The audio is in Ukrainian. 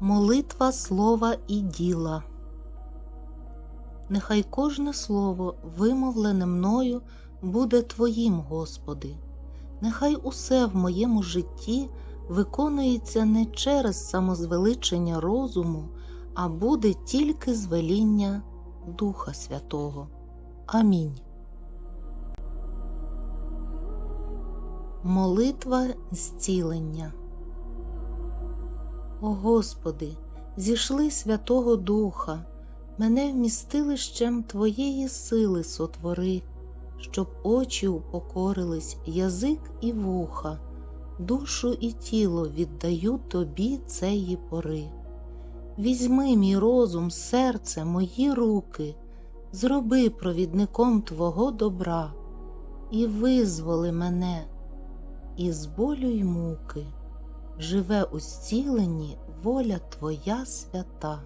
Молитва слова і діла. Нехай кожне слово, вимовлене мною, буде Твоїм, Господи. Нехай усе в моєму житті виконується не через самозвеличення розуму, а буде тільки звеління Духа Святого. Амінь. Молитва зцілення. О Господи, зійшли Святого Духа, мене вмістилищем Твоєї сили сотвори, щоб очі упокорились, язик і вуха, душу і тіло віддаю Тобі цеї пори. Візьми мій розум, серце, мої руки, зроби провідником Твого добра і визволи мене із болю й муки живе у зціленні воля Твоя свята.